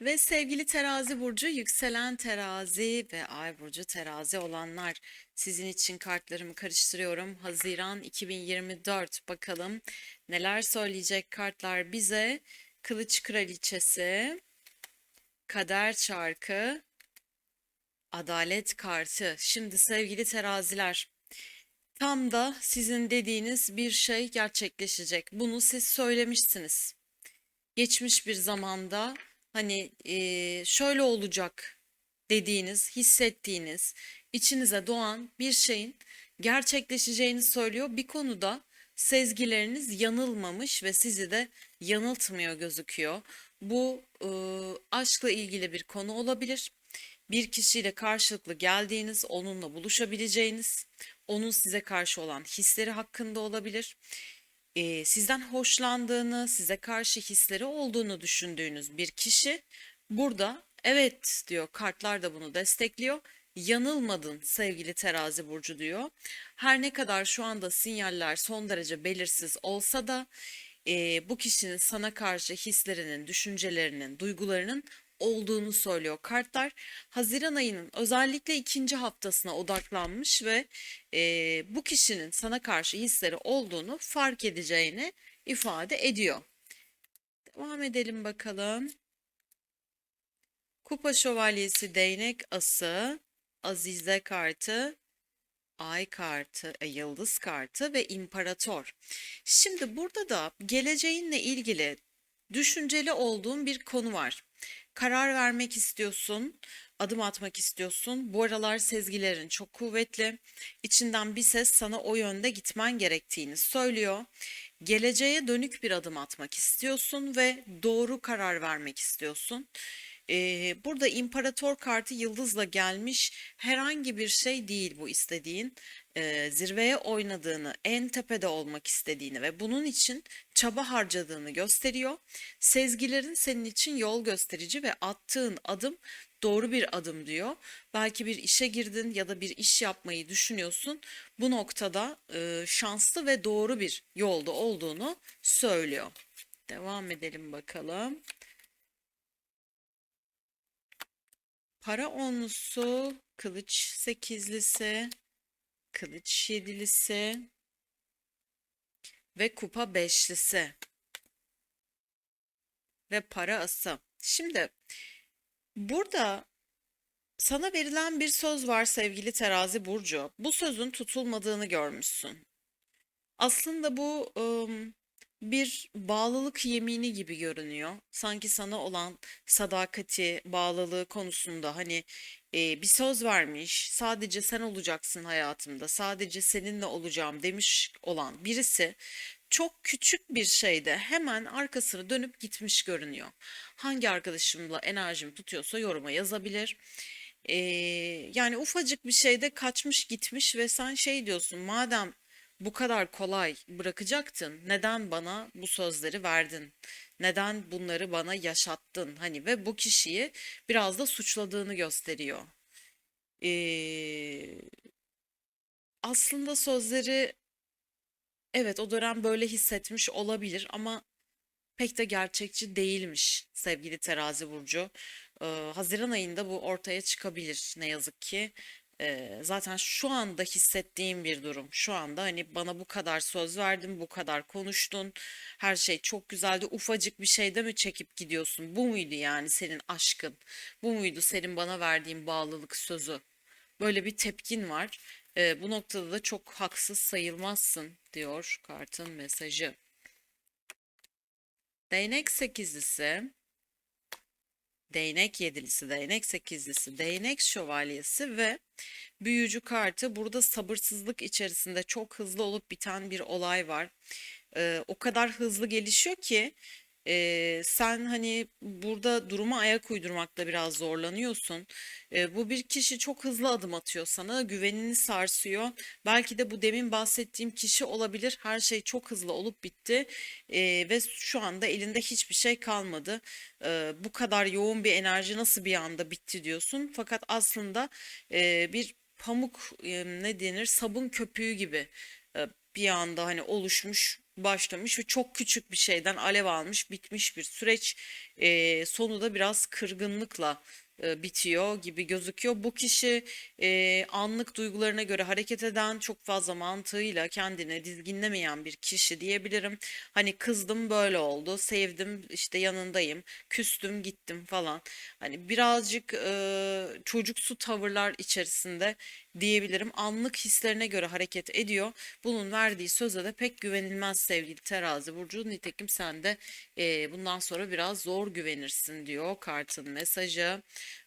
Ve sevgili terazi burcu, yükselen terazi ve ay burcu terazi olanlar sizin için kartlarımı karıştırıyorum. Haziran 2024 bakalım neler söyleyecek kartlar bize. Kılıç kraliçesi, kader çarkı, adalet kartı. Şimdi sevgili teraziler tam da sizin dediğiniz bir şey gerçekleşecek. Bunu siz söylemişsiniz geçmiş bir zamanda hani eee, şöyle olacak dediğiniz, hissettiğiniz, içinize doğan bir şeyin gerçekleşeceğini söylüyor. Bir konuda sezgileriniz yanılmamış ve sizi de yanıltmıyor gözüküyor. Bu eee, aşkla ilgili bir konu olabilir. Bir kişiyle karşılıklı geldiğiniz, onunla buluşabileceğiniz, onun size karşı olan hisleri hakkında olabilir e, sizden hoşlandığını, size karşı hisleri olduğunu düşündüğünüz bir kişi burada evet diyor. Kartlar da bunu destekliyor. Yanılmadın sevgili terazi burcu diyor. Her ne kadar şu anda sinyaller son derece belirsiz olsa da e, bu kişinin sana karşı hislerinin, düşüncelerinin, duygularının olduğunu söylüyor kartlar. Haziran ayının özellikle ikinci haftasına odaklanmış ve e, bu kişinin sana karşı hisleri olduğunu fark edeceğini ifade ediyor. Devam edelim bakalım. Kupa şövalyesi, değnek ası, azize kartı, ay kartı, e, yıldız kartı ve imparator. Şimdi burada da geleceğinle ilgili düşünceli olduğum bir konu var. Karar vermek istiyorsun, adım atmak istiyorsun. Bu aralar sezgilerin çok kuvvetli. İçinden bir ses sana o yönde gitmen gerektiğini söylüyor. Geleceğe dönük bir adım atmak istiyorsun ve doğru karar vermek istiyorsun. Ee, burada imparator kartı yıldızla gelmiş herhangi bir şey değil bu istediğin. Ee, zirveye oynadığını, en tepede olmak istediğini ve bunun için çaba harcadığını gösteriyor. Sezgilerin senin için yol gösterici ve attığın adım doğru bir adım diyor. Belki bir işe girdin ya da bir iş yapmayı düşünüyorsun. Bu noktada e, şanslı ve doğru bir yolda olduğunu söylüyor. Devam edelim bakalım. Para onlusu, kılıç sekizlisi, kılıç yedilisi ve kupa beşlisi ve para ası. Şimdi burada sana verilen bir söz var sevgili terazi burcu. Bu sözün tutulmadığını görmüşsün. Aslında bu ım, bir bağlılık yemini gibi görünüyor. Sanki sana olan sadakati, bağlılığı konusunda hani e, bir söz vermiş, sadece sen olacaksın hayatımda, sadece seninle olacağım demiş olan birisi çok küçük bir şeyde hemen arkasını dönüp gitmiş görünüyor. Hangi arkadaşımla enerjim tutuyorsa yoruma yazabilir. Ee, yani ufacık bir şeyde kaçmış gitmiş ve sen şey diyorsun madem bu kadar kolay bırakacaktın neden bana bu sözleri verdin? Neden bunları bana yaşattın? Hani ve bu kişiyi biraz da suçladığını gösteriyor. Ee, aslında sözleri evet o dönem böyle hissetmiş olabilir ama pek de gerçekçi değilmiş sevgili Terazi burcu. Ee, Haziran ayında bu ortaya çıkabilir ne yazık ki. Ee, zaten şu anda hissettiğim bir durum. Şu anda hani bana bu kadar söz verdin, bu kadar konuştun. Her şey çok güzeldi. Ufacık bir şeyde mi çekip gidiyorsun? Bu muydu yani senin aşkın? Bu muydu senin bana verdiğin bağlılık sözü? Böyle bir tepkin var. Ee, bu noktada da çok haksız sayılmazsın diyor kartın mesajı. Değnek sekizlisi, değnek yedilisi, değnek sekizlisi, değnek şövalyesi ve büyücü kartı. Burada sabırsızlık içerisinde çok hızlı olup biten bir olay var. Ee, o kadar hızlı gelişiyor ki e, sen hani burada duruma ayak uydurmakta biraz zorlanıyorsun. E, bu bir kişi çok hızlı adım atıyor sana, güvenini sarsıyor. Belki de bu demin bahsettiğim kişi olabilir. Her şey çok hızlı olup bitti E, ve şu anda elinde hiçbir şey kalmadı. E, bu kadar yoğun bir enerji nasıl bir anda bitti diyorsun. Fakat aslında e, bir pamuk e, ne denir sabun köpüğü gibi e, bir anda hani oluşmuş başlamış ve çok küçük bir şeyden alev almış, bitmiş bir süreç. Ee, sonu da biraz kırgınlıkla e, bitiyor gibi gözüküyor. Bu kişi e, anlık duygularına göre hareket eden, çok fazla mantığıyla kendini dizginlemeyen bir kişi diyebilirim. Hani kızdım böyle oldu, sevdim işte yanındayım, küstüm gittim falan. Hani birazcık e, çocuksu tavırlar içerisinde diyebilirim. Anlık hislerine göre hareket ediyor. Bunun verdiği söze de pek güvenilmez sevgili terazi burcu. Nitekim sen de e, bundan sonra biraz zor güvenirsin diyor kartın mesajı.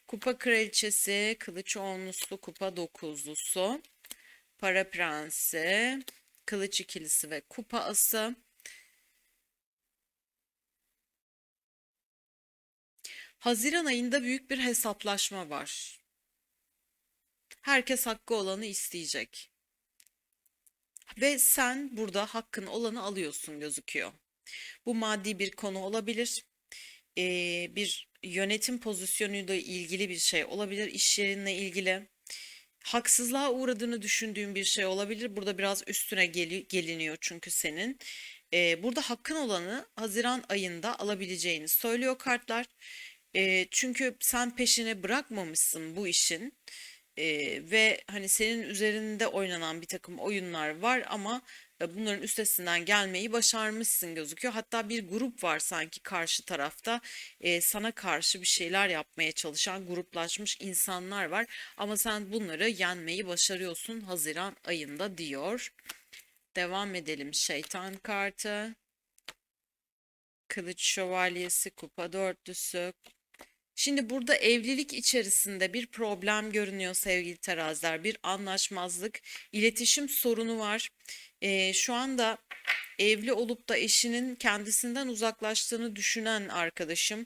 Kupa kraliçesi, kılıç onlusu, kupa dokuzlusu, para prensi, kılıç ikilisi ve kupa ası. Haziran ayında büyük bir hesaplaşma var. Herkes hakkı olanı isteyecek. Ve sen burada hakkın olanı alıyorsun gözüküyor. Bu maddi bir konu olabilir. Ee, bir yönetim pozisyonuyla ilgili bir şey olabilir. iş yerinle ilgili. Haksızlığa uğradığını düşündüğün bir şey olabilir. Burada biraz üstüne geli- geliniyor çünkü senin. Ee, burada hakkın olanı Haziran ayında alabileceğini söylüyor kartlar. Ee, çünkü sen peşine bırakmamışsın bu işin. Ee, ve hani senin üzerinde oynanan bir takım oyunlar var ama bunların üstesinden gelmeyi başarmışsın gözüküyor. Hatta bir grup var sanki karşı tarafta e, sana karşı bir şeyler yapmaya çalışan gruplaşmış insanlar var. Ama sen bunları yenmeyi başarıyorsun Haziran ayında diyor. Devam edelim şeytan kartı. Kılıç şövalyesi, kupa dörtlüsü, Şimdi burada evlilik içerisinde bir problem görünüyor sevgili teraziler. Bir anlaşmazlık, iletişim sorunu var. Ee, şu anda evli olup da eşinin kendisinden uzaklaştığını düşünen arkadaşım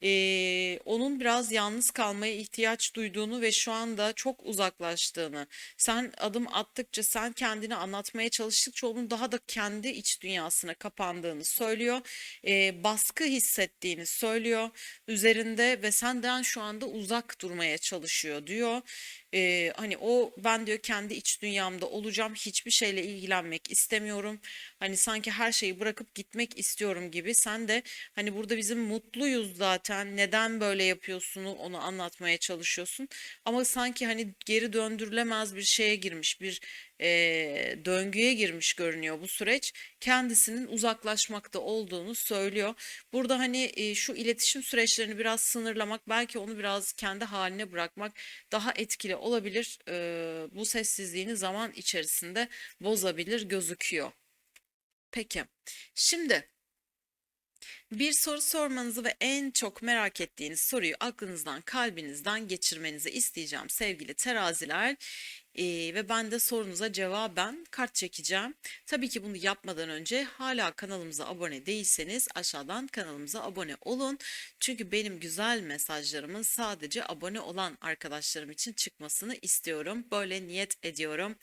eee, onun biraz yalnız kalmaya ihtiyaç duyduğunu ve şu anda çok uzaklaştığını, sen adım attıkça, sen kendini anlatmaya çalıştıkça onun daha da kendi iç dünyasına kapandığını söylüyor. Eee, baskı hissettiğini söylüyor üzerinde ve senden şu anda uzak durmaya çalışıyor diyor. Eee, hani o ben diyor kendi iç dünyamda olacağım, hiçbir şeyle ilgilenmek istemiyorum. Hani sanki her şeyi bırakıp gitmek istiyorum gibi. Sen de hani burada bizim mutluyuz zaten. Neden böyle yapıyorsun onu anlatmaya çalışıyorsun. Ama sanki hani geri döndürülemez bir şeye girmiş, bir eee, döngüye girmiş görünüyor bu süreç. Kendisinin uzaklaşmakta olduğunu söylüyor. Burada hani e, şu iletişim süreçlerini biraz sınırlamak, belki onu biraz kendi haline bırakmak daha etkili olabilir. Eee, bu sessizliğini zaman içerisinde bozabilir gözüküyor. Peki. Şimdi bir soru sormanızı ve en çok merak ettiğiniz soruyu aklınızdan, kalbinizden geçirmenizi isteyeceğim sevgili teraziler. Ee, ve ben de sorunuza cevaben kart çekeceğim. Tabii ki bunu yapmadan önce hala kanalımıza abone değilseniz aşağıdan kanalımıza abone olun. Çünkü benim güzel mesajlarımın sadece abone olan arkadaşlarım için çıkmasını istiyorum. Böyle niyet ediyorum.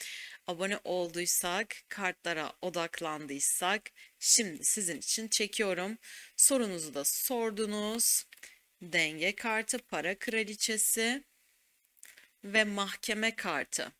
Abone olduysak, kartlara odaklandıysak şimdi sizin için çekiyorum. Sorunuzu da sordunuz. Denge kartı, para kraliçesi ve mahkeme kartı.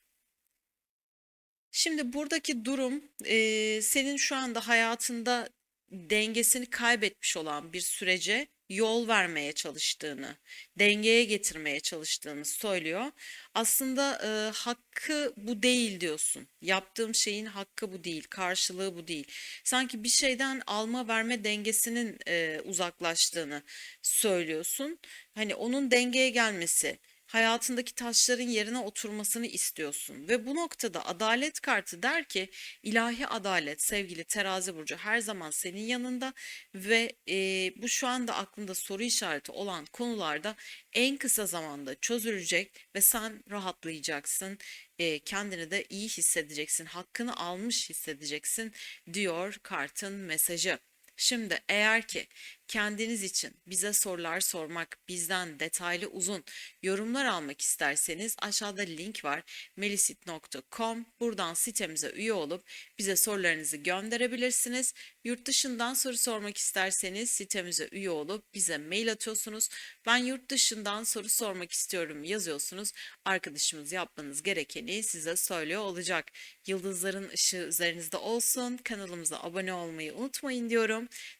Şimdi buradaki durum eee, senin şu anda hayatında dengesini kaybetmiş olan bir sürece yol vermeye çalıştığını, dengeye getirmeye çalıştığını söylüyor. Aslında eee, hakkı bu değil diyorsun. Yaptığım şeyin hakkı bu değil, karşılığı bu değil. Sanki bir şeyden alma verme dengesinin eee, uzaklaştığını söylüyorsun. Hani onun dengeye gelmesi hayatındaki taşların yerine oturmasını istiyorsun. Ve bu noktada adalet kartı der ki ilahi adalet sevgili terazi burcu her zaman senin yanında ve e, bu şu anda aklında soru işareti olan konularda en kısa zamanda çözülecek ve sen rahatlayacaksın. E, kendini de iyi hissedeceksin, hakkını almış hissedeceksin diyor kartın mesajı. Şimdi eğer ki kendiniz için bize sorular sormak, bizden detaylı uzun yorumlar almak isterseniz aşağıda link var melisit.com. Buradan sitemize üye olup bize sorularınızı gönderebilirsiniz. Yurt dışından soru sormak isterseniz sitemize üye olup bize mail atıyorsunuz. Ben yurt dışından soru sormak istiyorum yazıyorsunuz. Arkadaşımız yapmanız gerekeni size söylüyor olacak. Yıldızların ışığı üzerinizde olsun. Kanalımıza abone olmayı unutmayın diyorum.